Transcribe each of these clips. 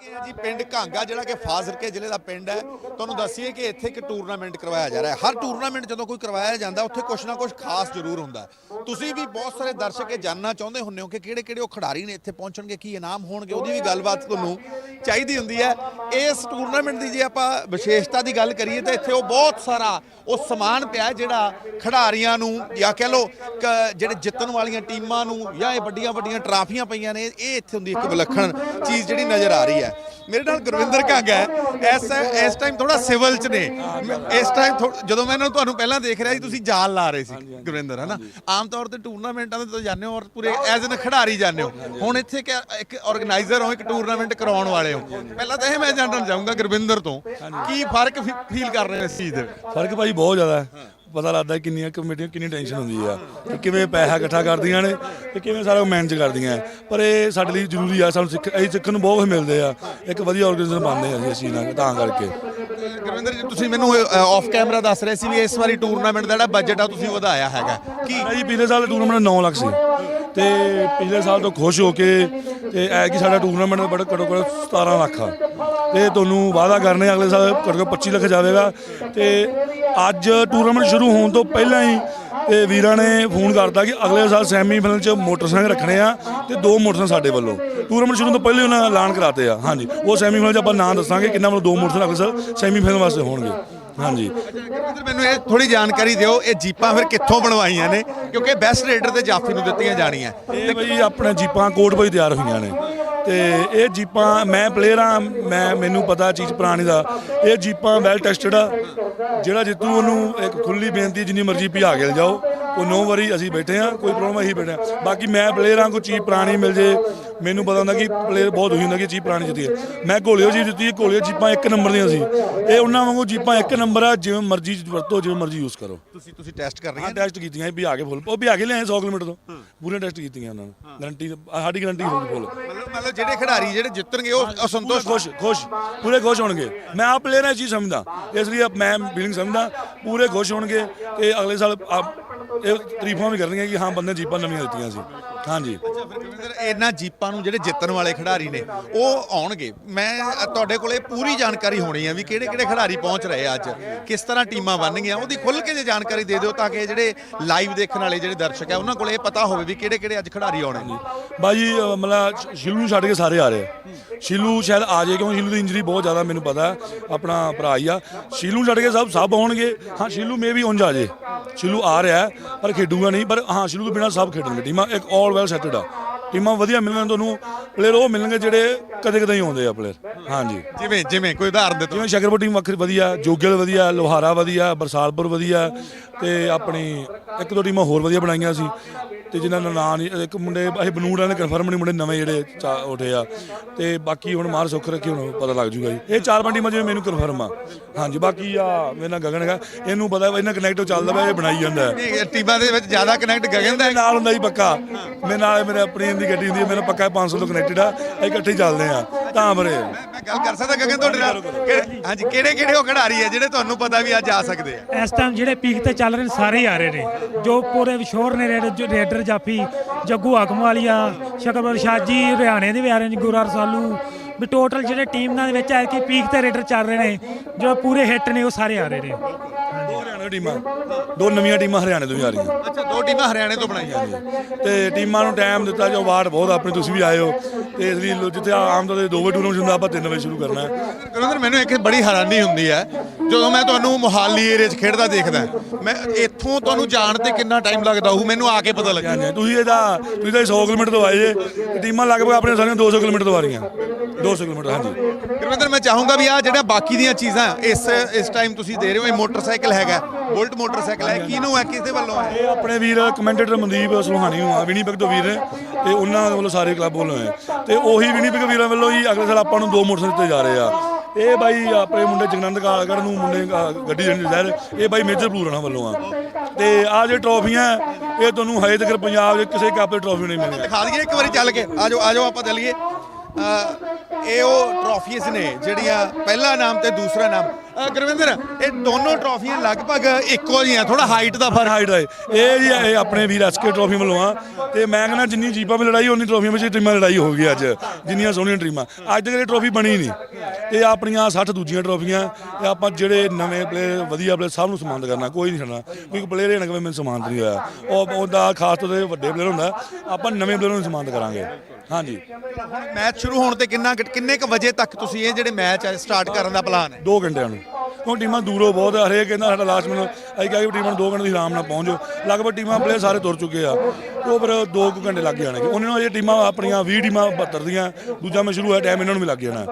ਕਿ ਜੀ ਪਿੰਡ ਘਾਂਗਾ, ਜਿਹੜਾ ਕਿ ਫਾਜ਼ਿਲਕੇ ਜ਼ਿਲ੍ਹੇ ਦਾ ਪਿੰਡ ਹੈ, ਤੁਹਾਨੂੰ ਦੱਸੀਏ ਕਿ ਇੱਥੇ ਇੱਕ ਟੂਰਨਾਮੈਂਟ ਕਰਵਾਇਆ ਜਾ ਰਿਹਾ ਹੈ। ਹਰ ਟੂਰਨਾਮੈਂਟ ਜਦੋਂ ਕੋਈ ਕਰਵਾਇਆ ਜਾਂਦਾ, ਉੱਥੇ ਕੁਛ ਨਾ ਕੁਛ ਖਾਸ ਜ਼ਰੂਰ ਹੁੰਦਾ ਤੁਸੀਂ ਵੀ ਬਹੁਤ ਸਾਰੇ ਦਰਸ਼ਕ ਇਹ ਜਾਨਣਾ ਚਾਹੁੰਦੇ ਹੁੰਦੇ ਹੋ ਕਿ ਕਿਹੜੇ ਕਿਹੜੇ ਉਹ ਖਿਡਾਰੀ ਨੇ ਇੱਥੇ ਪਹੁੰਚਣਗੇ, ਕੀ ਇਨਾਮ ਹੋਣਗੇ, ਉਹਦੀ ਵੀ ਗੱਲਬਾਤ ਤੁਹਾਨੂੰ ਚਾਹੀਦੀ ਹੁੰਦੀ ਹੈ। ਇਸ ਟੂਰਨਾਮੈਂਟ ਦੀ ਜੇ ਆਪਾਂ ਵਿਸ਼ੇਸ਼ਤਾ ਦੀ ਗੱਲ ਕਰੀਏ ਤਾਂ ਇੱਥੇ ਉਹ ਬਹੁਤ ਸਾਰਾ ਉਹ ਸਮਾਨ ਪਿਆ ਜਿਹੜਾ ਖਿਡਾਰੀਆਂ ਨੂੰ ਜਾਂ ਕਹਿ ਲਓ ਕ- ਜਿਹੜੇ ਜਿੱਤਣ ਵਾਲੀਆਂ ਟੀਮਾਂ ਨੂੰ ਜਾਂ ਇਹ ਵੱਡੀਆਂ ਵੱਡੀਆਂ ਟਰਾਫੀਆਂ ਪਈਆਂ ਨੇ, ਇਹ ਇੱਥੇ ਹੁੰਦੀ ਇੱਕ ਵਿਲੱਖਣ ਚੀਜ਼ ਜਿਹੜੀ ਨਜ਼ਰ ਆ ਰਹੀ ਹੈ। ਮੇਰੇ ਨਾਲ ਗੁਰਵਿੰਦਰ ਕਾਂਗਾ ਹੈ। ਇਸ ਇਸ ਟਾਈਮ ਥੋੜਾ ਸਿਵਲ ਚ ਨੇ। ਇਸ ਟਾਈਮ ਜਦੋਂ ਮੈਂ ਇਹਨਾਂ ਨੂੰ ਤੁਹਾਨੂੰ ਪਹਿਲਾਂ ਦੇਖ ਰਿਹਾ ਸੀ ਤੁਸੀਂ ਜਾਲ ਲਾ ਰਹੇ ਸੀ ਗੁਰਵਿੰਦਰ ਹੈ ਨਾ ਆਮ ਤੌਰ ਤੇ ਟੂਰਨਾਮੈਂਟਾਂ ਦੇ ਜਾਂਦੇ ਹੋ ਔਰ ਪੂਰੇ ਐਜ਼ ਐਨ ਖਿਡਾਰੀ ਜਾਂਦੇ ਹੋ। ਹੁਣ ਇੱਥੇ ਕਿ ਇੱਕ ਆਰਗੇਨਾਈਜ਼ਰ ਹੋ ਇੱਕ ਟੂਰਨਾਮੈਂਟ ਕਰਾਉਣ ਵਾਲੇ ਹੋ। ਪਹਿਲਾਂ ਤਾਂ ਇਹ ਮੈਂ ਜਾਣਨਾ ਚਾਹੂੰਗਾ ਗੁਰਵਿੰਦਰ ਤੋਂ ਕੀ ਫ਼ਰਕ ਫੀਲ ਕਰ ਰਹੇ ਹੋ ਇਸ ਚੀਜ਼ ਦੇ ਫ਼ਰਕ ਭਾਈ ਬਹੁਤ ਜ਼ਿਆਦਾ ਹੈ। ਪਤਾ ਲੱਗਦਾ ਕਿੰਨੀਆਂ ਕਮੇਟੀਆਂ ਕਿੰਨੀ ਟੈਨਸ਼ਨ ਹੁੰਦੀ ਆ ਕਿ ਕਿਵੇਂ ਪੈਸਾ ਇਕੱਠਾ ਕਰਦੀਆਂ ਨੇ ਤੇ ਕਿਵੇਂ ਸਾਰਾ ਮੈਨੇਜ ਕਰਦੀਆਂ ਪਰ ਇਹ ਸਾਡੇ ਲਈ ਜ਼ਰੂਰੀ ਆ, ਸਾਨੂੰ ਸਿੱਖ ਇਹ ਸਿੱਖਣ ਨੂੰ ਬਹੁਤ ਕੁਝ ਮਿਲਦੇ ਆ। ਇੱਕ ਵਧੀਆ ਆਰਗੇਨਾਈਜ਼ਰ ਬਣਦੇ ਆ ਅਸੀਂ ਇਸ ਚੀਜ਼ ਨਾਲ, ਤਾਂ ਕਰਕੇ। ਗੁਰਵਿੰਦਰ ਜੀ, ਤੁਸੀਂ ਮੈਨੂੰ ਆਫ ਕੈਮਰਾ ਦੱਸ ਰਹੇ ਸੀ ਵੀ ਇਸ ਵਾਰੀ ਟੂਰਨਾਮੈਂਟ ਦਾ ਜਿਹੜਾ ਬਜਟ ਆ, ਤੁਸੀਂ ਵਧਾਇਆ ਹੈਗਾ। ਕੀ? ਭਾਈ ਪਿਛਲੇ ਸਾਲ ਟੂਰਨਾਮੈਂਟ 9 ਲੱਖ ਸੀ। ਤੇ ਪਿਛਲੇ ਸਾਲ ਤੋਂ ਖੁਸ਼ ਹੋ ਕੇ ਤੇ ਐ ਕਿ ਸਾਡਾ ਟੂਰਨਾਮੈਂਟ ਬੜਾ ਘੱਟੋ ਘੱਟ 17 ਲੱਖ ਆ। ਤੇ ਤੁਹਾਨੂੰ ਵਾਅਦਾ ਕਰਨੇ ਅਗਲੇ ਸਾਲ ਘੱਟੋ ਘੱਟ 25 ਲੱਖ ਜਾਵੇਗਾ। ਤੇ ਅੱਜ ਟੂਰਨਾਮੈਂਟ ਸ਼ੁਰੂ ਹੋਣ ਤੋਂ ਪਹਿਲਾਂ ਹੀ ਤੇ ਵੀਰਾਂ ਨੇ ਫੋਨ ਕਰਤਾ ਕਿ ਅਗਲੇ ਸਾਲ ਸੈਮੀਫਾਈਨਲ 'ਚ ਮੋਟਰਸਾਈਕਲ ਰੱਖਣੇ ਆ ਤੇ ਦੋ ਮੋਟਰਸਾਈਕਲ ਸਾਡੇ ਵੱਲੋਂ। ਟੂਰਨਾਮੈਂਟ ਸ਼ੁਰੂ ਤੋਂ ਪਹਿਲਾਂ ਉਹਨਾਂ ਐਲਾਨ ਕਰਾਤੇ ਆ। ਹਾਂਜੀ। ਉਹ ਸੈਮੀਫਾਈਨਲ 'ਚ ਆਪਾਂ ਨਾਂ ਦੱਸਾਂਗੇ ਕਿੰਨਾ ਵੱਲੋਂ ਦੋ ਮੋਟਰਸਾਈਕਲ ਅਗਲੇ ਸਾਲ ਸੈਮੀਫਾਈਨਲ ਵਾਸਤੇ ਹੋਣਗੇ। ਹਾਂਜੀ। ਮੈਨੂੰ ਇਹ ਥੋੜੀ ਜਾਣਕਾਰੀ ਦਿਓ ਇਹ ਜੀਪਾਂ ਫਿਰ ਕਿੱਥੋਂ ਬਣਵਾਈਆਂ ਨੇ? ਕਿਉਂਕਿ ਬੈਸਟ ਰੇਡਰ ਤੇ ਜਾਫੀ ਨੂੰ ਦਿੱਤੀਆਂ ਜਾਣੀਆਂ। ਇਹ ਬਈ ਆਪਣੇ ਜੀਪਾਂ ਕੋਟ ਬਈ ਤਿਆਰ ਹੋਈਆਂ ਨੇ। ਤੇ ਇਹ ਜੀਪਾਂ ਮੈਂ ਪਲੇਅਰ ਆ, ਮੈਂ, ਮੈਨੂੰ ਪਤਾ ਚੀਜ਼ ਪੁਰਾਣੀ ਦਾ। ਇਹ ਜੀਪਾਂ ਵੈਲ ਟੈਸਟਡ ਆ। ਜਿਹੜਾ ਜਿੱਤੂ ਉਹਨੂੰ ਇੱਕ ਖੁੱਲੀ ਬੇਨਤੀ, ਜਿੰਨੀ ਮਰਜ਼ੀ ਭਜਾ ਕੇ ਲਿਜਾਓ। ਉਹ ਨੋ ਵਰੀ ਅਸੀਂ ਬੈਠੇ ਆ, ਕੋਈ ਪ੍ਰੋਬਲਮ ਅਸੀਂ ਬੈਠੇ ਆ। ਬਾਕੀ ਮੈਂ ਪਲੇਅਰ ਆ, ਕੋਈ ਚੀਜ਼ ਪੁਰਾਣੀ ਮਿਲ ਜੇ ਮੈਨੂੰ ਪਤਾ ਹੁੰਦਾ ਕਿ ਪਲੇਅਰ ਬਹੁਤ ਹੋਈ ਹੁੰਦਾ ਕਿ ਚੀਜ਼ ਪੁਰਾਣੀ ਜਿੱਤੀ ਹੈ। ਮੈਂ ਘੋਲਿਓ ਜੀ ਜਿੱਤੀ ਘੋਲਿਓ ਜੀਪਾਂ ਇੱਕ ਨੰਬਰ ਦੀਆਂ ਸੀ। ਇਹ ਉਹਨਾਂ ਵਾਂਗੂ ਜੀਪਾਂ ਇੱਕ ਨੰਬਰ ਆ ਜਿਵੇਂ ਮਰਜ਼ੀ ਵਰਤੋ ਜਿਵੇਂ ਮਰਜ਼ੀ ਯੂਜ਼ ਕਰੋ। ਤੁਸੀਂ ਤੁਸੀਂ ਟੈਸਟ ਕਰ ਰਹੇ ਹਾਂ ਟੈਸਟ ਕੀਤੀਆਂ ਸੀ ਭਜਾ ਕੇ ਫੁੱਲ ਉਹ ਭਜਾ ਕੇ ਲਿਆਏ 100 ਕਿਲੋਮੀਟਰ ਤੋਂ। ਪੂਰੇ ਟੈਸਟ ਕੀਤੀਆਂ ਉਹਨਾਂ ਨੇ। ਗਾਰੰਟੀ ਸਾਡੀ ਗਾਰੰਟੀ ਹੋਊਗੀ ਫੁੱਲ ਮਤਲਬ ਮਤਲਬ ਜਿਹੜੇ ਖਿਡਾਰੀ ਜਿਹੜੇ ਜਿੱਤਣਗੇ ਉਹ ਪੂਰੇ ਅਸੰਤੋਸ਼ ਖੁਸ਼ ਖੁਸ਼। ਪੂਰੇ ਖੁਸ਼ ਹੋਣਗੇ। ਮੈਂ ਆਪ ਪਲੇਅਰ ਇਹ ਚੀਜ਼ ਸਮਝਦਾ। ਇਸ ਲਈ ਮੈਂ ਫੀਲਿੰਗ ਸਮਝਦਾ। ਪੂਰੇ ਖੁਸ਼ ਹੋਣਗੇ ਤੇ ਅਗਲੇ ਸਾਲ ਇਹ ਤਾਰੀਫਾਂ ਵੀ ਕਰਨਗੇ ਕਿ ਹਾਂ ਬੰਦੇ ਜੀਪਾਂ ਨਵੀਆਂ ਦਿੱਤੀਆਂ ਸੀ। ਹਾਂਜੀ। ਇਹਨਾਂ ਜੀਪਾਂ ਨੂੰ ਜਿਹੜੇ ਜਿੱਤਣ ਵਾਲੇ ਖਿਡਾਰੀ ਨੇ ਉਹ ਆਉਣਗੇ। ਮੈਂ ਅ, ਤੁਹਾਡੇ ਕੋਲੇ ਪੂਰੀ ਜਾਣਕਾਰੀ ਹੋਣੀ ਹੈ ਵੀ ਕਿਹੜੇ ਕਿਹੜੇ ਖਿਡਾਰੀ ਪਹੁੰਚ ਰਹੇ ਆ ਅੱਜ ਕਿਸ ਤਰ੍ਹਾਂ ਟੀਮਾਂ ਬਣਨਗੀਆਂ ਉਹਦੀ ਖੁੱਲ ਕੇ ਜੇ ਜਾਣਕਾਰੀ ਦੇ ਦਿਓ ਤਾਂ ਕਿ ਜਿਹੜੇ ਲਾਈਵ ਦੇਖਣ ਵਾਲੇ ਜਿਹੜੇ ਦਰਸ਼ਕ ਹੈ ਉਹਨਾਂ ਕੋਲੇ ਇਹ ਪਤਾ ਹੋਵੇ ਵੀ ਕਿਹੜੇ ਕਿਹੜੇ ਅੱਜ ਖਿਡਾਰੀ ਆਉਣੇ। ਨੇ ਬਾਜੀ ਮਤਲਬ ਸ਼ਿਲੂ ਨੂੰ ਛੱਡ ਕੇ ਸਾਰੇ ਆ ਰਹੇ ਆ। ਸ਼ਿਲੂ ਸ਼ਾਇਦ ਆ ਜਾਏ ਕਿਉਂਕਿ ਸ਼ਿਲੂ ਦੀ ਇੰਜਰੀ ਬਹੁਤ ਜ਼ਿਆਦਾ ਮੈਨੂੰ ਪਤਾ ਆਪਣਾ ਭਰਾ ਹੀ ਆ। ਸ਼ਿਲੂ ਛੱਡ ਕੇ ਸਭ ਸਭ ਆਉਣਗੇ। ਹਾਂ ਸ਼ਿਲੂ ਮੇ ਵੀ ਉਂਝ ਆ ਜੇ ਸ਼ਿਲੂ ਆ ਰਿਹਾ ਪਰ ਖੇਡੂਗਾ ਨਹੀਂ। ਪਰ ਹਾਂ ਸ਼ਿਲੂ ਤੋਂ ਬਿਨਾਂ ਸਭ ਖੇਡਣਗੇ। ਟੀਮਾਂ ਇੱਕ ਆਲ ਵੈਲ ਸੈਟਡ ਆ। ਟੀਮਾਂ ਵਧੀਆ ਮਿਲਣਗੀਆਂ ਤੁਹਾਨੂੰ ਪਲੇਅਰ ਉਹ ਮਿਲਣਗੇ ਜਿਹੜੇ ਕਦੇ ਕਦੇ ਹੀ ਆਉਂਦੇ ਆ ਪਲੇਅਰ ਹਾਂਜੀ। ਜਿਵੇਂ ਜਿਵੇਂ ਕੋਈ ਉਦਾਹਰਨ ਦੇ ਜਿਵੇਂ ਸ਼ਕਰਪੁਰ ਟੀਮ ਵੱਖਰੀ ਵਧੀਆ ਜੋਗਲ ਵਧੀਆ ਲੋਹਾਰਾ ਵਧੀਆ ਬਰਸਾਲਪੁਰ ਵਧੀਆ ਤੇ ਆਪਣੀ ਇੱਕ ਦੋ ਟੀਮਾਂ ਹੋਰ ਵਧੀਆ ਬਣਾਈਆਂ ਸੀ। ਤੇ ਜਿਨ੍ਹਾਂ ਦਾ ਨਾਂ ਨਹੀਂ ਇੱਕ ਮੁੰਡੇ ਅਸੀਂ ਬਨੂੜਾਂ ਦੇ ਕਨਫਰਮ ਨਹੀਂ ਮੁੰਡੇ ਨਵੇਂ ਜਿਹੜੇ ਉੱਠੇ ਆ। ਤੇ ਬਾਕੀ ਹੁਣ ਮਾਰ ਸੁੱਖ ਰੱਖੀ ਹੁਣ ਪਤਾ ਲੱਗ ਜੂਗਾ ਜੀ। ਇਹ ਚਾਰ ਪੰਜ ਟੀਮਾਂ ਜਿਵੇਂ ਮੈਨੂੰ ਕਨਫਰਮ ਆ। ਹਾਂਜੀ ਬਾਕੀ ਆ ਮੇਰੇ ਨਾਲ ਗਗਨ ਹੈਗਾ। ਇਹਨੂੰ ਪਤਾ ਇਹਨਾਂ ਕਨੈਕਟ ਚੱਲਦਾ ਪਿਆ ਇਹ ਬਣਾਈ ਜਾਂਦਾ। ਟੀਮਾਂ ਦੇ ਵਿੱਚ ਜ਼ਿਆਦਾ ਕਨੈਕਟ ਗਗਨ ਦਾ ਨਾਲ ਹੁੰਦਾ ਜੀ ਪੱਕਾ। ਮੇਰੇ ਨਾਲ ਮੇਰੇ ਆਪਣੀ ਦੀ ਗੱਡੀ ਹੁੰਦੀ ਹੈ ਮੇਰਾ ਪੱਕਾ 500 ਤੋਂ ਕਨੈਕਟਡ ਆ। ਇਕੱਠੇ ਚੱਲਦੇ ਆ। ਤਾਂ ਬਰੇ ਮੈਂ ਗੱਲ ਕਰ ਸਕਦਾ ਗਗਨ ਤੁਹਾਡੇ ਨਾਲ? ਕਿਹੜੇ- ਹਾਂਜੀ ਕਿਹੜੇ ਕਿਹੜੇ ਉਹ ਖਿਡਾਰੀ ਹੈ ਜਿਹੜੇ ਤੁਹਾਨੂੰ ਪਤਾ ਵੀ ਅੱਜ ਆ ਸਕਦੇ ਆ? ਇਸ ਟਾਈਮ ਜਿਹੜੇ ਪੀਕ ਤੇ ਚੱਲ ਰਹੇ ਨੇ ਸਾਰੇ ਹੀ ਆ ਰਹੇ ਨੇ। ਜੋ ਪੂਰੇ ਵਿਸ਼ੋਰ ਨੇ ਰੇਡਰ ਜੋ ਰੇਡਰ ਜਾਫੀ ਜੱਗੂ ਹਾਕਮ ਵਾਲੀਆ ਸ਼ਕਰਪੁਰ ਸ਼ਾਜੀ ਹਰਿਆਣੇ ਦੇ ਵੀ ਆ ਰਹੇ ਨੇ ਗੁਰੂ ਰਸਾਲੂ ਵੀ ਟੋਟਲ ਜਿਹੜੇ ਟੀਮਾਂ ਦੇ ਵਿੱਚ ਐ ਕਿ ਪੀਕ ਤੇ ਰੇਡਰ ਚੱਲ ਰਹੇ ਨੇ ਜੋ ਪੂਰੇ ਹਿੱਟ ਨੇ ਉਹ ਸਾਰੇ ਆ ਰਹੇ ਨੇ। ਟੀਮਾਂ ਦੋ ਨਵੀਆਂ ਟੀਮਾਂ ਹਰਿਆਣੇ ਤੋਂ ਵੀ ਆ ਰਹੀਆਂ। ਅੱਛਾ ਦੋ ਟੀਮਾਂ ਹਰਿਆਣੇ ਤੋਂ ਬਣਾਈਆਂ ਤੇ ਟੀਮਾਂ ਨੂੰ ਟਾਈਮ ਦਿੱਤਾ ਜੋ ਅਵਾਰਡ ਬਹੁਤ ਆਪਣੇ ਤੁਸੀਂ ਵੀ ਆਏ ਹੋ। ਤੇ ਇਸ ਲਈ ਜਿੱਥੇ ਆਮ ਤੌਰ ਤੇ ਦੋ ਵਜੇ ਟੂਰਨਾਮੈਂਟ ਹੁੰਦਾ ਆਪਾਂ 3 ਵਜੇ ਸ਼ੁਰੂ ਕਰਨਾ ਹੈ। ਗੁਰਿੰਦਰ ਮੈਨੂੰ ਇੱਕ ਬੜੀ ਹੈਰਾਨੀ ਹੁੰਦੀ ਹੈ ਜਦੋਂ ਮੈਂ ਤੁਹਾਨੂੰ ਮੋਹਾਲੀ ਏਰੀਆ 'ਚ ਖੇਡਦਾ ਦੇਖਦਾ ਮੈਂ ਇੱਥੋਂ ਤੁਹਾਨੂੰ ਜਾਣ ਤੇ ਕਿੰਨਾ ਟਾਈਮ ਲੱਗਦਾ ਹੋਊ ਮੈਨੂੰ ਆ ਕੇ ਪਤਾ ਲੱਗਿਆ। ਹਾਂਜੀ ਤੁਸੀਂ ਇਹਦਾ ਤੁਸੀਂ ਤਾਂ 100 ਕਿਲੋਮੀਟਰ ਤੋਂ ਆਏ ਜੇ ਟੀਮਾਂ ਲਗਭਗ ਆਪਣੇ ਸਾਰੀਆਂ 200 ਕਿਲੋਮੀਟਰ ਤੋਂ ਆ ਰਹੀਆਂ। 200 ਕਿਲੋਮੀਟਰ ਹਾਂਜੀ। ਗੁਰਵਿੰਦਰ ਮੈਂ ਚਾਹੂੰਗਾ ਵੀ ਆ ਜਿਹੜਾ ਬਾਕੀ ਦੀਆਂ ਚੀਜ਼ਾਂ ਇਸ ਇਸ ਟਾਈਮ ਤੁਸੀਂ ਦੇ ਰਹੇ ਹੋ ਇਹ ਮੋਟਰਸਾਈਕਲ ਹੈਗਾ। ਬੁਲਟ ਮੋਟਰਸਾਈਕਲ ਹੈ ਕਿਹਨੂੰ ਹੈ ਕਿਸੇ ਵੱਲੋਂ ਹੈ? ਇਹ ਆਪਣੇ ਵੀਰ ਕਮੈਂਟੇਟਰ ਮਨਦੀਪ ਸੁਲਹਾਨੀ ਨੂੰ ਆ ਵਿਨੀਪੈਗ ਤੋਂ ਵੀਰ ਨੇ ਤੇ ਉਹਨਾਂ ਵੱਲੋਂ ਸਾਰੇ ਕਲੱਬ ਵੱਲੋਂ ਹੈ। ਤੇ ਉਹੀ ਵਿਨੀਪੈਗ ਵੀਰਾਂ ਵੱਲੋਂ ਹੀ ਅਗਲੇ ਸਾਲ ਆਪਾਂ ਨੂੰ ਦੋ ਮੋਟਰਸਾਈਕਲ ਦਿੱਤੇ ਜਾ ਰਹੇ ਆ। ਇਹ ਬਾਈ ਆਪਣੇ ਮੁੰਡੇ ਜਗਨੰਦ ਕਾਲਗੜ ਨੂੰ ਮੁੰਡੇ ਗੱਡੀ ਦੇਣ ਜ਼ਹਿਰ ਇਹ ਬਾਈ ਮੇਜਰ ਪਲੂਰਣਾ ਵੱਲੋਂ ਆ। ਤੇ ਆ ਜੇ ਟਰੋਫੀਆਂ ਇਹ ਤੁਹਾਨੂੰ ਹਜੇ ਤੱਕ ਪੰਜਾਬ ਦੇ ਕਿਸੇ ਕੱਪ ਦੀ ਟਰੋਫੀ ਨਹੀਂ ਮਿਲੀ ਦਿਖਾ ਦਈਏ ਇੱਕ ਵਾਰੀ ਚੱਲ ਕੇ ਆਜੋ ਆਜੋ ਆਪਾਂ ਚੱਲੀਏ। ਇਹ ਉਹ ਟਰਾਫੀਜ਼ ਨੇ ਜਿਹੜੀਆਂ ਪਹਿਲਾ ਨਾਮ ਤੇ ਦੂਸਰਾ ਨਾਮ। ਗੁਰਵਿੰਦਰ ਇਹ ਦੋਨੋਂ ਟਰਾਫੀਆਂ ਲਗਭਗ ਇੱਕੋ ਜਿਹੀਆਂ ਥੋੜਾ ਹਾਈਟ ਦਾ ਫ਼ਰਕ। ਹਾਈਟ ਹੈ ਇਹ ਜੀ ਇਹ ਆਪਣੇ ਵੀਰ ਐਸਕੇ ਟਰੋਫੀ ਵੱਲੋਂ ਆ। ਤੇ ਮੈਂ ਕਹਿੰਦਾ ਜਿੰਨੀ ਜੀਪਾਂ 'ਚ ਲੜਾਈ ਉਨੀ ਟਰੋਫੀਆਂ ਵਿੱਚ ਟੀਮਾਂ ਲੜਾਈ ਹੋ ਗਈ ਅੱਜ। ਜਿੰਨੀਆਂ ਸੋਹਣੀਆਂ ਟੀਮਾਂ। ਅੱਜ ਤੱਕ ਇਹ ਟਰੋਫੀ ਬਣੀ ਨਹੀਂ। ਇਹ ਆਪਣੀਆਂ 60 ਦੂਜੀਆਂ ਟਰੋਫੀਆਂ ਇਹ ਆਪਾਂ ਜਿਹੜੇ ਨਵੇਂ ਪਲੇਅਰ ਵਧੀਆ ਪਲੇਅਰ ਸਭ ਨੂੰ ਸਨਮਾਨਿਤ ਕਰਨਾ ਕੋਈ ਨਹੀਂ ਛੱਡਣਾ। ਕੋਈ ਪਲੇਅਰ ਇਹਨਾਂ ਕਵੇ ਮੈਨੂੰ ਸਨਮਾਨਿਤ ਨਹੀਂ ਹੋਇਆ। ਉਹ ਉਹਦਾ ਖਾਸ ਤੌਰ ਤੇ ਵੱਡੇ ਪਲੇਅਰ ਹੁੰਦਾ ਆਪਾਂ ਨਵੇਂ ਪਲੇਅਰ ਨੂੰ ਸਨਮਾਨਿਤ ਕਰਾਂਗੇ। ਹਾਂਜੀ। ਮੈਚ ਸ਼ੁਰੂ ਹੋਣ ਤੇ ਕਿੰਨਾ ਕਿੰਨੇ ਕ ਵਜੇ ਤੱਕ ਤੁਸੀਂ ਇਹ ਜਿਹੜੇ ਮੈਚ ਆ ਸਟਾਰਟ ਕਰਨ ਦਾ ਪਲਾਨ ਹੈ? 2 ਘੰਟਿਆਂ ਨੂੰ। ਕਿਉਂ ਟੀਮਾਂ ਦੂਰੋਂ ਬਹੁਤ ਆ, ਹਰੇਕ ਕਹਿੰਦਾ ਸਾਡਾ ਲਾਸਟ ਮਿੰਟ ਅਸੀਂ ਕਿਹਾ ਕਿ ਟੀਮਾਂ ਨੂੰ 2 ਘੰਟੇ ਦੀ ਆਰਾਮ ਨਾਲ ਪਹੁੰਚ ਜਾਓ। ਲਗਭਗ ਟੀਮਾਂ ਪਲੇਅਰ ਸਾਰੇ ਤੁਰ ਚੁੱਕੇ ਆ। ਉਹ ਫਿਰ 2 ਘੰਟੇ ਲੱਗ ਜਾਣਗੇ। ਉਹਨਾਂ ਨੂੰ ਅਜੇ ਟੀਮਾਂ ਆਪਣੀਆਂ 20 ਟੀਮਾਂ 72 ਦੀਆਂ ਦੂਜਾ ਮੈਂ ਸ਼ੁਰੂ ਹੋਇਆ ਟਾਈਮ ਇਹਨਾਂ ਨੂੰ ਵੀ ਲੱਗ ਜਾਣਾ।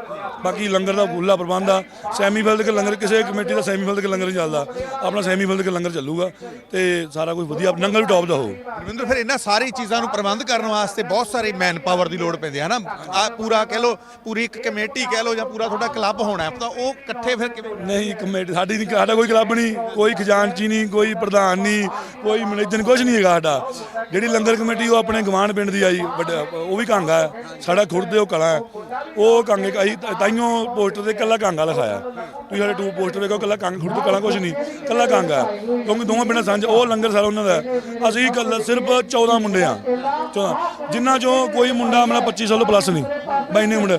ਬਾਕੀ ਲੰਗਰ ਦਾ ਫੁੱਲਾ ਪ੍ਰਬੰਧ ਆ। ਸੈਮੀਫਾਈਨਲ ਤੱਕ ਲੰਗਰ ਕਿਸੇ ਕਮੇਟੀ ਦਾ ਸੈਮੀਫਾਈਨਲ ਤੱਕ ਲੰਗਰ ਨਹੀਂ ਚੱਲਦਾ। ਆਪਣਾ ਸੈਮੀਫਾਈਨਲ ਤੱਕ ਲੰਗਰ ਚੱਲੂਗਾ ਤੇ ਸਾਰਾ ਕੁਝ ਵਧੀਆ ਲੰਗਰ ਵੀ ਟੌਪ ਦਾ ਹੋਊ। ਰਵਿੰਦਰ ਫਿਰ ਇਹਨਾਂ ਸਾਰੀ ਚੀਜ਼ਾਂ ਨੂੰ ਪ੍ਰਬੰਧ ਕਰਨ ਵਾਸਤੇ ਬਹੁਤ ਸਾਰੀ ਮੈਨ ਪਾਵਰ ਦੀ ਲੋੜ ਪੈਂਦੀ ਹੈ ਨਾ ਆ ਪੂਰਾ ਕਹਿ ਲੋ ਪੂਰੀ ਇੱਕ ਕਮੇਟੀ ਕਹਿ ਲੋ ਜਾਂ ਪੂਰਾ ਤੁਹਾਡਾ ਕਲੱਬ ਹੋਣਾ ਹੈ ਤਾਂ ਉਹ ਇਕੱਠੇ ਫਿਰ ਕਿਵੇਂ? ਨਹੀਂ ਕਮੇਟੀ ਸਾਡੀ ਨਹੀਂ ਸਾਡਾ ਕੋਈ ਕਲੱਬ ਨਹੀਂ ਕੋਈ ਖਜ਼ਾਨਚੀ ਨਹੀਂ ਕੋਈ ਪ੍ਰਧਾਨ ਨਹੀਂ ਕੋਈ ਮੈਨੇਜਰ ਕੁਝ ਨਹੀਂ ਹੈਗਾ ਸਾਡਾ। ਜਿਹੜੀ ਲੰਗਰ ਕਮੇਟੀ, ਉਹ ਆਪਣੇ ਗਵਾਂਢ ਪਿੰਡ ਦੀ ਆਈ, ਵੱਡਾ, ਉਹ ਵੀ ਕਾਂਗਾ ਹੈ। ਸਾਡਾ ਖੁਰਦ ਦੇ ਉਹ ਕਲਾ ਹੈ। ਉਹ ਕਾਂਗੇ ਅਸੀਂ ਤਾਈਓ ਪੋਸਟਰ ਤੇ ਕੱਲਾ ਕਾਂਗਾ ਲਿਖਾਇਆ। ਤੁਸੀਂ ਸਾਡੇ ਟੂ ਪੋਸਟਰ ਵੇਖੋ ਕੱਲਾ ਕਾਂਗ ਖੁਰਦ ਕਲਾ ਕੁਝ ਨਹੀਂ ਕੱਲਾ ਕਾਂਗਾ ਕਿਉਂਕਿ ਦੋਵਾਂ ਪਿੰਡਾਂ ਸਾਂਝ, ਉਹ ਲੰਗਰ ਸਾਰਾ ਉਹਨਾਂ ਦਾ ਅਸੀਂ ਕੱਲਾ ਸਿਰਫ 14 ਮੁੰਡੇ ਆ 14 ਜਿਨ੍ਹਾਂ ਚੋਂ ਕੋਈ ਮੁੰਡਾ ਮਤਲਬ 25 ਸਾਲ ਪਲੱਸ ਨਹੀਂ ਬੈਨੇ ਮੁੰਡੇ।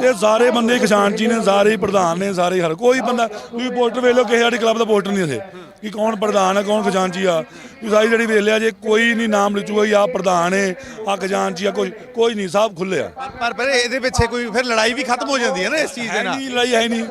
ਤੇ ਸਾਰੇ ਬੰਦੇ ਖਜ਼ਾਨਚੀ ਨੇ ਸਾਰੇ ਹੀ ਪ੍ਰਧਾਨ ਨੇ ਸਾਰੇ ਹਰ ਕੋਈ ਬੰਦਾ। ਤੁਸੀਂ ਪੋਸਟਰ ਵੇਖ ਲਓ ਕਿਸੇ ਸਾਡੇ ਕਲੱਬ ਦਾ ਪੋਸਟਰ ਨਹੀਂ ਇੱਥੇ ਕਿ ਕੌਣ ਪ੍ਰਧਾਨ ਹੈ ਕੌਣ ਖਜ਼ਾਨਚੀ ਆ। ਤੁਸੀਂ ਸਾਰੀ ਜਿਹੜੀ ਵੇਖ ਲਿਆ ਜੇ ਕੋਈ ਨਹੀਂ ਨਾਮ ਲਿਚੂਗਾ ਆ ਪ੍ਰਧਾਨ ਹੈ ਆ ਖਜ਼ਾਨਚੀ ਆ ਕੋਈ ਕੋਈ ਨਹੀਂ ਸਭ ਖੁੱਲੇ ਆ। ਪਰ ਪਰ ਇਹਦੇ ਪਿੱਛੇ ਕੋਈ ਫਿਰ ਲੜਾਈ ਵੀ ਖਤਮ ਹੋ ਜਾਂਦੀ ਹੈ ਨਾ ਇਸ ਚੀਜ਼ ਦੇ ਨਾਲ ਨਹੀਂ ਲੜਾਈ ਹੈ ਨਹੀਂ।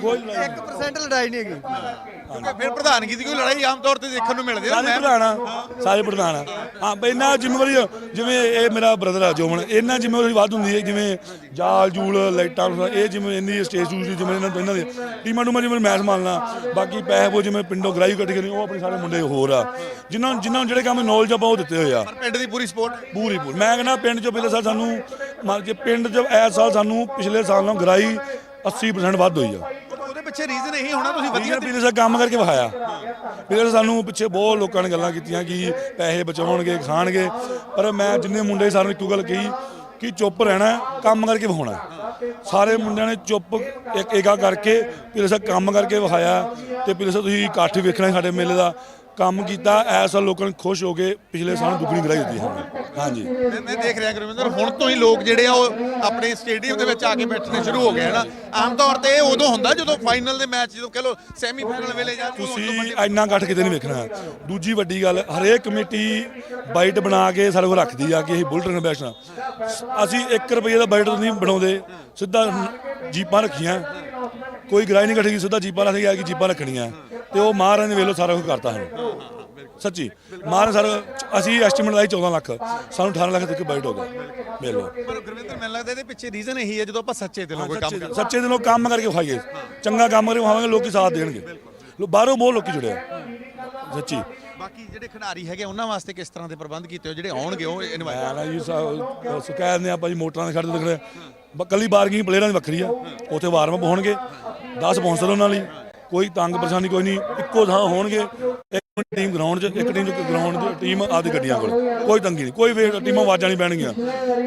ਕੋਈ ਲੜਾਈ ਨਹੀਂ। 1% ਲੜਾਈ ਨਹੀਂ ਹੈਗੀ। ਕਿਉਂਕਿ ਫਿਰ ਪ੍ਰਧਾਨਗੀ ਦੀ ਕੋਈ ਲੜਾਈ ਆਮ ਤੌਰ ਤੇ ਦੇਖਣ ਨੂੰ ਮਿਲਦੀ ਹੈ ਸਾਰੇ ਪ੍ਰਧਾਨ ਆ ਸਾਰੇ ਪ੍ਰਧਾਨ ਆ। ਹਾਂ ਬਈ ਇਹਨਾਂ ਜ਼ਿੰਮੇਵਾਰੀ ਜਿਵੇਂ ਇਹ ਮੇਰਾ ਬ੍ਰਦਰ ਆ ਜੋਮਨ ਇਹਨਾਂ ਜ਼ਿੰਮੇਵਾਰੀ ਵੱਧ ਹੁੰਦੀ ਹੈ ਜਿਵੇਂ ਜਾਲ ਜੂਲ ਲਾਈਟਾਂ ਇਹ ਜਿਵੇਂ ਇੰਨੀ ਸਟੇਜ ਸੂਜ ਦੀ ਜਿਵੇਂ ਇਹਨਾਂ ਇਹਨਾਂ ਦੇ ਟੀਮਾਂ ਨੂੰ ਜਿਵੇਂ ਮੈਂ ਸੰਭਾਲਣਾ ਬਾਕੀ ਪੈਸੇ ਉਹ ਜਿਵੇਂ ਪਿੰਡੋਂ ਗ੍ਰਾਈ ਕੱਢ ਕੇ ਉਹ ਆਪਣੇ ਸਾਰੇ ਮੁੰਡੇ ਹੋਰ ਆ। ਜਿਨ੍ਹਾਂ ਨੂੰ ਜਿਨ੍ਹਾਂ ਨੂੰ ਜਿਹੜੇ ਕੰਮ ਨੌਲੇਜ ਆਪਾਂ ਉਹ ਦਿੱਤੇ ਹੋਏ ਆ। ਪਰ ਪਿੰਡ ਦੀ ਪੂਰੀ ਸਪੋਰਟ ਪੂਰੀ ਪੂਰੀ। ਮੈਂ ਕਹਿੰਦਾ ਪਿੰਡ ਚੋਂ ਪਿਛਲੇ ਸਾਲ ਸਾਨੂੰ ਮੰਨ ਕੇ ਪਿੰਡ ਚ ਇਸ ਸਾਲ ਸਾਨੂੰ ਪਿਛਲੇ ਸਾਲ ਨਾਲੋਂ ਗ੍ਰਾਈ 80% ਵੱਧ ਹੋਈ ਆ। ਪਿੱਛੇ ਰੀਜ਼ਨ ਇਹੀ ਹੋਣਾ ਤੁਸੀਂ ਵਧੀਆ ਪਿਛਲੇ ਸਾਲ ਕੰਮ ਕਰਕੇ ਵਿਖਾਇਆ। ਸਾਲ ਸਾਨੂੰ ਪਿੱਛੇ ਬਹੁਤ ਲੋਕਾਂ ਨੇ ਗੱਲਾਂ ਕੀਤੀਆਂ ਕਿ ਪੈਸੇ ਬਚਾਉਣਗੇ ਖਾਣਗੇ। ਪਰ ਮੈਂ ਜਿੰਨੇ ਮੁੰਡੇ ਸਾਰਿਆਂ ਨੂੰ ਇੱਕੋ ਗੱਲ ਕਹੀ ਕਿ ਚੁੱਪ ਰਹਿਣਾ ਕੰਮ ਕਰਕੇ ਵਿਖਾਉਣਾ। ਸਾਰੇ ਮੁੰਡਿਆਂ ਨੇ ਚੁੱਪ ਇੱਕ ਏਕਾ ਕਰਕੇ ਪਿਛਲੇ ਸਾਲ ਕੰਮ ਕਰਕੇ ਵਿਖਾਇਆ ਤੇ ਪਿਛਲੇ ਸਾਲ ਤੁਸੀਂ ਇਕੱਠ ਵੇਖਣਾ ਸਾਡੇ ਮੇਲੇ ਦਾ। ਕੰਮ ਕੀਤਾ ਐਸਾ ਲੋਕਾਂ ਨੇ ਖੁਸ਼ ਹੋ ਕੇ ਪਿਛਲੇ ਸਾਲ ਦੁੱਗਣੀ ਗਰਾਈ ਦਿੱਤੀ ਸਾਨੂੰ ਹਾਂਜੀ। ਮੈਂ ਮੈਂ ਦੇਖ ਰਿਹਾ ਗੁਰਵਿੰਦਰ ਹੁਣ ਤੋਂ ਹੀ ਲੋਕ ਜਿਹੜੇ ਆ ਉਹ ਆਪਣੇ ਸਟੇਡੀਅਮ ਦੇ ਵਿੱਚ ਆ ਕੇ ਬੈਠਣੇ ਸ਼ੁਰੂ ਹੋ ਗਏ ਹਨ? ਆਮ ਤੌਰ ਤੇ ਇਹ ਉਦੋਂ ਹੁੰਦਾ ਜਦੋਂ ਫਾਈਨਲ ਦੇ ਮੈਚ ਜਦੋਂ ਕਹ ਲੋ ਸੈਮੀ ਫਾਈਨਲ ਵੇਲੇ ਜਾਂ ਤੁਸੀਂ ਇੰਨਾ ਇਕੱਠ ਕਿਤੇ ਨਹੀਂ ਵੇਖਣਾ। ਦੂਜੀ ਵੱਡੀ ਗੱਲ ਹਰੇਕ ਕਮੇਟੀ ਬਾਈਟ ਬਣਾ ਕੇ ਸਾਡੇ ਕੋਲ ਰੱਖਦੀ ਆ ਕਿ ਅਸੀਂ ਬੁਲਟ ਨਾਲ ਬੈਠਣਾ। ਅਸੀਂ 1 ਰੁਪਏ ਦਾ ਬਾਈਟ ਨਹੀਂ ਬਣਾਉਂਦੇ। ਸਿੱਧਾ ਜੀਪਾਂ ਰੱਖੀਆਂ। ਕੋਈ ਗਰਾਈ ਨਹੀਂ ਕੱਢੀ ਸਿੱਧਾ ਜੀਪਾਂ ਰੱਖ ਗਿਆ ਕਿ ਜੀਪਾਂ ਰੱਖਣੀਆਂ। ਤੇ ਉਹ ਮਹਾਰਾਜ ਨੇ ਵੇਲੋ ਸਾਰਾ ਕੁਝ ਕਰਤਾ ਸਾਨੂੰ। ਸੱਚੀ ਮਹਾਰਾਜ ਸਰ ਅਸੀਂ ਐਸਟੀਮੇਟ ਲਾਈ 14 ਲੱਖ। ਸਾਨੂੰ 18 ਲੱਖ ਤੱਕ ਬਾਈਟ ਹੋ ਗਿਆ। ਵੇਲੋ ਪਰ ਗੁਰਵਿੰਦਰ ਮੈਨੂੰ ਲੱਗਦਾ ਇਹਦੇ ਪਿੱਛੇ ਰੀਜ਼ਨ ਇਹੀ ਹੈ ਜਦੋਂ ਆਪਾਂ ਸੱਚੇ ਦਿਲੋਂ ਕੋਈ ਕੰਮ ਕਰਦੇ ਸੱਚੇ ਦਿਲੋਂ ਕੰਮ ਕਰਕੇ ਵਿਖਾਈਏ। ਚੰਗਾ ਕੰਮ ਕਰਕੇ ਵਿਖਾਵਾਂਗੇ ਲੋਕੀ ਸਾਥ ਦੇਣਗੇ। ਲੋ ਬਾਹਰੋਂ ਬਹੁਤ ਲੋਕੀ ਜੁੜੇ ਆ। ਸੱਚੀ। ਬਾਕੀ ਜਿਹੜੇ ਖਿਡਾਰੀ ਹੈਗੇ ਉਹਨਾਂ ਵਾਸਤੇ ਕਿਸ ਤਰ੍ਹਾਂ ਦੇ ਪ੍ਰਬੰਧ ਕੀਤੇ ਹੋ ਜਿਹੜੇ ਆਉਣਗੇ ਉਹ ਇਨਵਾਈਟ ਮੈਂ ਨਾ ਜੀ ਸੁਕੈਦ ਨੇ ਆਪਾਂ ਜੀ ਮੋਟਰਾਂ ਦੇ ਖੜਦੇ ਦਿਖਦੇ ਬ- ਕੱਲੀ ਬਾਰਗਿੰਗ ਪਲੇਅਰਾਂ ਦੀ ਵੱਖਰੀ ਆ। ਉੱਥੇ ਵਾਰਮ ਅਪ ਹੋਣਗੇ 10 ਸਪਾਂਸਰ ਉਹਨਾਂ ਲਈ। ਕੋਈ ਤੰਗ ਪਰੇਸ਼ਾਨੀ ਕੋਈ ਨਹੀਂ ਇੱਕੋ ਥਾਂ ਹੋਣਗੇ। ਟੀਮ ਗਰਾਊਂਡ 'ਚ ਇੱਕ ਟੀਮ ਗਰਾਊਂਡ 'ਚ ਟੀਮ ਆਦੀ ਗੱਡੀਆਂ ਕੋਲ। ਕੋਈ ਤੰਗੀ ਨਹੀਂ ਕੋਈ ਵੇਟ ਟੀਮਾਂ ਆਵਾਜ਼ਾਂ ਨਹੀਂ ਪੈਣਗੀਆਂ।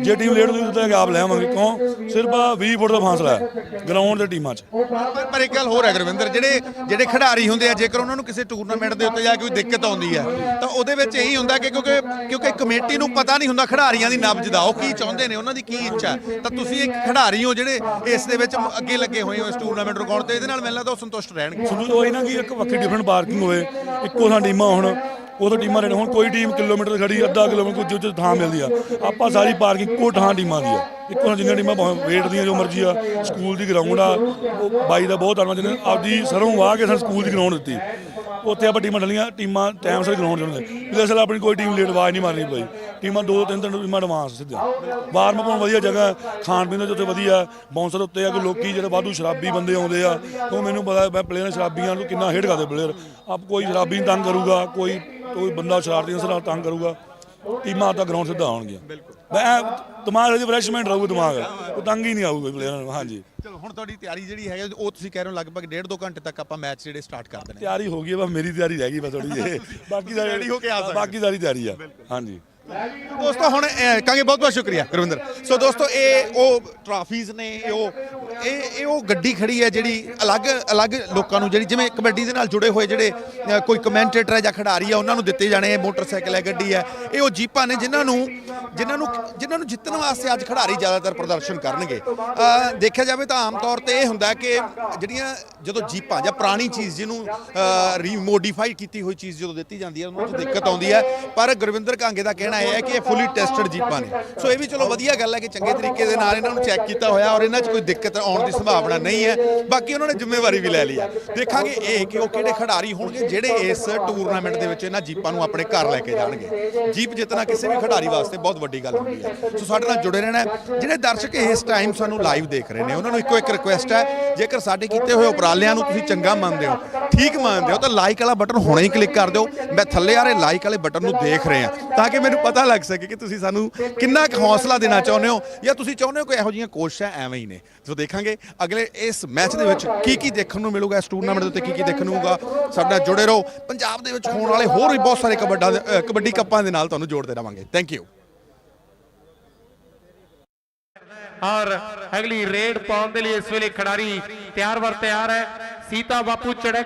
ਜੇ ਟੀਮ ਲੇਟ ਹੋਈ ਤਾਂ ਆਪ ਲੈ ਆਵਾਂਗੇ। ਕਿਉਂ? ਸਿਰਫ ਆਹ 20 ਫੁੱਟ ਦਾ ਫਾਸਲਾ ਹੈ ਗਰਾਊਂਡ ਤੇ ਟੀਮਾਂ 'ਚ। ਪਰ ਇੱਕ ਗੱਲ ਹੋਰ ਹੈ ਗੁਰਵਿੰਦਰ ਜਿਹੜੇ ਜਿਹੜੇ ਖਿਡਾਰੀ ਹੁੰਦੇ ਆ ਜੇਕਰ ਉਹਨਾਂ ਨੂੰ ਕਿਸੇ ਟੂਰਨਾਮੈਂਟ ਦੇ ਉੱਤੇ ਜਾ ਕੇ ਕੋਈ ਦਿੱਕਤ ਆਉਂਦੀ ਹੈ ਤਾਂ ਉਹਦੇ ਵਿੱਚ ਇਹੀ ਹੁੰਦਾ ਕਿ ਕਿਉਂਕਿ ਕਿਉਂਕਿ ਕਮੇਟੀ ਨੂੰ ਪਤਾ ਨਹੀਂ ਹੁੰਦਾ ਖਿਡਾਰੀਆਂ ਦੀ ਨਬਜ਼ ਦਾ ਉਹ ਕੀ ਚਾਹੁੰਦੇ ਨੇ ਉਹਨਾਂ ਦੀ ਕੀ ਇੱਛਾ। ਤਾਂ ਤੁਸੀਂ ਇੱਕ ਖਿਡਾਰੀ ਹੋ ਜਿਹੜੇ ਇਸ ਦੇ ਵਿੱਚ ਅੱਗੇ ਲੱਗੇ ਹੋਏ ਹੋ ਇਸ ਟੂਰਨਾਮੈਂਟ ਰਿਕਾਰਡ ਤੇ ਇਹਦੇ ਨਾਲ ਮੈਨੂੰ ਲੱਗਦਾ ਉਹ ਸੰਤੁਸ਼ਟ ਰਹਿਣਗੇ। ਉਹ ਇਹਨਾਂ ਕੀ ਇੱਕ ਵੱਖਰੀ ਡਿਫਰੈਂਟ ਪਾਰਕਿੰਗ ਹੋਵੇ ਇੱਕੋ ਥਾਂ ਟੀਮਾਂ ਹੁਣ ਉਦੋਂ ਟੀਮਾਂ ਰਹਿਣ ਹੁਣ ਕੋਈ ਟੀਮ ਕਿਲੋਮੀਟਰ ਖੜੀ ਅੱਧਾ ਕਿਲੋਮੀਟਰ ਕੋਈ ਜਿੱਥੇ ਥਾਂ ਮਿਲਦੀ ਆ। ਆਪਾਂ ਸਾਰੀ ਪਾਰਕਿੰਗ ਇੱਕੋ ਥਾਂ ਟੀਮਾਂ ਦੀ ਆ। ਇੱਕੋ ਥਾਂ ਜਿੰਨੀਆਂ ਟੀਮਾਂ ਵੇਟ ਦੀਆਂ ਜੋ ਮਰਜ਼ੀ ਆ, ਸਕੂਲ ਦੀ ਗਰਾਊਂਡ ਆ, ਉਹ ਬਾਈ ਦਾ ਬਹੁਤ ਧੰਨਵਾਦ, ਜਿਹਨੇ ਆਪਦੀ ਸਰੋਂ ਵਾਹ ਕੇ ਸਾਨੂੰ ਸਕੂਲ ਦੀ ਗਰਾਊਂਡ ਦਿੱਤੀ। ਉੱਥੇ ਆਪਾਂ ਟੀਮਾਂ ਡਲੀਆਂ, ਟੀਮਾਂ ਟਾਈਮ ਸਿਰ ਗਰਾਊਂਡ ਜਾਂਦੇ ਪਿਛਲੇ ਸਾਲ ਆਪਣੀ ਕੋਈ ਟੀਮ ਲੇਟ ਆਵਾਜ਼ ਨਹੀਂ ਮਾਰਨੀ ਪਈ। ਟੀਮਾਂ ਦੋ, ਤਿੰਨ ਤਿੰਨ ਟੀਮਾਂ ਐਡਵਾਂਸ ਸਿੱਧਾ ਵਾਰਮ ਅਪ ਵਧੀਆ ਜਗ੍ਹਾ, ਖਾਣ ਪੀਣ ਦਾ ਜਿੱਥੇ ਵਧੀਆ ਬਾਉਂਸਰ ਉੱਤੇ ਆ ਕਿ ਲੋਕੀ ਜਿਹੜੇ ਵਾਧੂ ਸ਼ਰਾਬੀ ਬੰਦੇ ਆਉਂਦੇ ਆ, ਉਹ ਮੈਨੂੰ ਪਤਾ ਮੈਂ ਪਲੇਅਰ ਸ਼ਰਾਬੀਆਂ ਨੂੰ ਕਿੰਨਾ ਹੇਟ ਕਰਦੇ ਪਲੇਅਰ ਆਪ ਕੋਈ ਸ਼ਰਾਬੀ ਤੰਗ ਕਰੂਗਾ, ਕੋਈ ਕੋਈ ਬੰਦਾ ਸ਼ਰਾਰਤੀ ਨਾਲ ਤੰਗ ਕਰੂਗਾ। ਟੀਮਾਂ ਤਾਂ ਗਰਾਊਂਡ ਸਿੱਧਾ ਆਉਣਗੀਆਂ। ਬਿਲਕੁਲ। ਦਿਮਾਗ ਦੀ ਫਰੈਸ਼ਮੈਂਟ ਰਹੂ ਦਿਮਾਗ। ਉਹ ਤੰਗ ਹੀ ਨਹੀਂ ਆਊਗਾ ਪਲੇਅਰਾਂ ਨੂੰ ਹਾਂਜੀ। ਚਲੋ ਹੁਣ ਤੁਹਾਡੀ ਤਿਆਰੀ ਜਿਹੜੀ ਹੈ ਉਹ ਤੁਸੀਂ ਕਹਿ ਰਹੇ ਹੋ ਲਗਭਗ 1.5 2 ਘੰਟੇ ਤੱਕ ਆਪਾਂ ਮੈਚ ਜਿਹੜੇ ਸਟਾਰਟ ਕਰ ਦੇਣੇ। ਤਿਆਰੀ ਹੋ ਗਈ ਹੈ ਬਸ ਮੇਰੀ ਤਿਆਰੀ ਰਹਿ ਗਈ ਬਸ ਥੋੜੀ ਜਿਹੀ। ਬਾਕੀ ਸਾਰੀ ready ਹੋ ਕੇ ਆ ਸਕਦੇ। ਬਾਕੀ ਸਾਰੀ ਤਿਆਰੀ ਆ। ਹਾਂਜੀ। ਦੋਸਤੋ ਹੁਣ ਅਹ, ਕਹਾਂਗੇ ਬਹੁਤ ਬਹੁਤ ਸ਼ੁਕਰੀਆ ਗੁਰਵਿੰਦਰ। ਸੋ ਦੋਸਤੋ ਇਹ ਉਹ ਟਰਾਫੀਜ਼ ਨੇ ਇਹ ਉਹ ਇਹ ਇਹ ਉਹ ਗੱਡੀ ਖੜੀ ਹੈ ਜਿਹੜੀ ਅਲੱਗ ਅਲੱਗ ਲੋਕਾਂ ਨੂੰ ਜਿਹੜੀ ਜਿਵੇਂ ਕਬੱਡੀ ਦੇ ਨਾਲ ਜੁੜੇ ਹੋਏ ਜਿਹੜੇ ਅ, ਕੋਈ ਕਮੈਂਟੇਟਰ ਹੈ ਜਾਂ ਖਿਡਾਰੀ ਹੈ ਉਹਨਾਂ ਨੂੰ ਦਿੱਤੇ ਜਾਣੇ ਇਹ ਮੋਟਰਸਾਈਕਲ ਹੈ ਗੱਡੀ ਹੈ। ਇਹ ਉਹ ਜੀਪਾਂ ਨੇ ਜਿਨ੍ਹਾਂ ਨੂੰ ਜਿਨ੍ਹਾਂ ਨੂੰ ਜਿਨ੍ਹਾਂ ਨੂੰ ਜਿੱਤਣ ਵਾਸਤੇ ਅੱਜ ਖਿਡਾਰੀ ਜ਼ਿਆਦਾਤਰ ਪ੍ਰਦਰਸ਼ਨ ਕਰਨਗੇ। ਅ, ਦੇਖਿਆ ਜਾਵੇ ਤਾਂ ਆਮ ਤੌਰ ਤੇ ਇਹ ਹੁੰਦਾ ਕਿ ਜਿਹੜੀਆਂ ਜਦੋਂ ਜੀਪਾਂ ਜਾਂ ਪੁਰਾਣੀ ਚੀਜ਼ ਜਿਹਨੂੰ ਰੀਮੋਡੀਫਾਈ ਕੀਤੀ ਹੋਈ ਚੀਜ਼ ਜਦੋਂ ਦਿੱਤੀ ਜਾਂਦੀ ਹੈ ਉਹਨਾਂ 'ਚ ਦਿੱਕਤ ਆਉਂਦੀ ਹੈ। ਪਰ ਗੁਰਵਿੰਦਰ ਕਾਂਗੇ ਦਾ ਕਹਿਣਾ ਇਹ ਹੈ ਕਿ ਇਹ ਫੁੱਲੀ ਟੈਸਟਡ ਜੀਪਾਂ ਨੇ। ਸੋ ਇਹ ਵੀ ਚਲੋ ਵਧੀਆ ਗੱਲ ਹੈ ਕਿ ਚੰਗੇ ਤਰੀਕੇ ਦੇ ਨਾਲ ਇਹਨਾਂ ਨੂੰ ਚੈੱਕ ਕੀਤਾ ਹੋਇਆ ਔਰ ਇਹਨਾਂ 'ਚ ਕੋਈ ਦਿੱਕਤ ਆਉਣ ਦੀ ਸੰਭਾਵਨਾ ਨਹੀਂ ਹੈ। ਬਾਕੀ ਉਹਨਾਂ ਨੇ ਜ਼ਿੰਮੇਵਾਰੀ ਵੀ ਲੈ ਲਈ ਹੈ। ਦੇਖਾਂਗੇ ਇਹ ਕਿ ਉਹ ਕਿਹੜੇ ਖਿਡਾਰੀ ਹੋਣਗੇ ਜਿਹੜੇ ਇਸ ਟੂਰਨਾਮੈਂਟ ਦੇ ਵਿੱਚ ਇਹਨਾਂ ਜੀਪਾਂ ਨੂੰ ਆਪਣੇ ਘਰ ਲੈ ਕੇ ਜਾਣਗੇ। ਜੀਪ ਜਿੱਤਣਾ ਕਿਸੇ ਵੀ ਖਿਡਾਰੀ ਵਾਸਤੇ ਬਹੁਤ ਵੱਡੀ ਗੱਲ ਹੁੰਦੀ ਹੈ। ਸੋ ਸਾਡੇ ਨਾਲ ਜੁੜੇ ਰਹਿਣਾ ਜਿਹੜੇ ਦਰਸ਼ਕ ਇਸ ਟਾਈਮ ਸਾਨੂੰ ਲਾਈਵ ਦੇਖ ਰਹੇ ਨੇ, ਉਹਨਾਂ ਨੂੰ ਇੱਕੋ ਇੱਕ ਰਿਕੁਐਸਟ ਹੈ, ਜੇਕਰ ਸਾਡੇ ਕੀਤੇ ਹੋਏ ਉਪਰਾਲਿਆਂ ਨੂੰ ਤੁਸੀਂ ਚੰਗਾ ਮੰਨਦੇ ਹੋ, ਠੀਕ ਮੰਨਦੇ ਹੋ, ਤਾਂ ਲਾਈਕ ਵਾਲਾ ਬਟਨ ਹੁਣੇ ਹੀ ਕਲਿੱਕ ਕਰ ਦਿਓ। ਮੈਂ ਥੱਲੇ ਆ ਰਹੇ ਲਾਈਕ ਵਾਲੇ ਬਟਨ ਨੂੰ ਦੇਖ ਰਹੇ ਰਿਹਾ, ਤਾਂ ਕਿ ਮੈਨੂੰ ਪਤਾ ਲੱਗ ਸਕੇ ਕਿ ਤੁਸੀਂ ਸਾਨੂੰ ਕਿੰਨਾ ਕੁ ਹੌਸਲਾ ਦੇਣਾ ਚਾਹੁੰਦੇ ਹੋ ਜਾਂ ਤੁਸੀਂ ਚਾਹੁੰਦੇ ਹੋ ਕਿ ਇਹੋ ਜਿਹੀਆਂ ਕੋਸ਼ਿਸ਼ਾਂ ਐਵੇਂ ਹੀ ਨੇ। ਸੋ ਦੇਖਾਂਗੇ ਅਗਲੇ ਇਸ ਮੈਚ ਦੇ ਵਿੱਚ ਕੀ ਕੀ ਦੇਖਣ ਨੂੰ ਮਿਲੂਗਾ, ਇਸ ਟੂਰਨਾਮੈਂਟ ਦੇ ਉੱਤੇ ਕੀ ਕੀ ਦੇਖਣ ਨੂੰ ਮਿਲੂਗਾ ਸਾਡੇ ਜੁੜੇ ਰਹੋ। ਪੰਜਾਬ ਦੇ ਵਿੱਚ ਹੋਣ ਵਾਲੇ ਹੋਰ ਵੀ ਬਹੁਤ ਸਾਰੇ ਕਬੱਡਾ ਦੇ- ਕਬੱਡੀ ਕੱਪਾਂ ਦੇ ਨਾਲ ਤੁਹਾਨੂੰ ਜੋੜਦੇ ਰਵਾਂਗੇ। ਥੈਂਕ ਯੂ ਔਰ ਅਗਲੀ ਰੇਡ ਪਾਉਣ ਦੇ ਲਈ ਇਸ ਵੇਲੇ ਖਿਡਾਰੀ ਤਿਆਰ ਵਰ ਤਿਆਰ ਹੈ। ਸੀਤਾ ਬਾਪੂ ਚੜਕ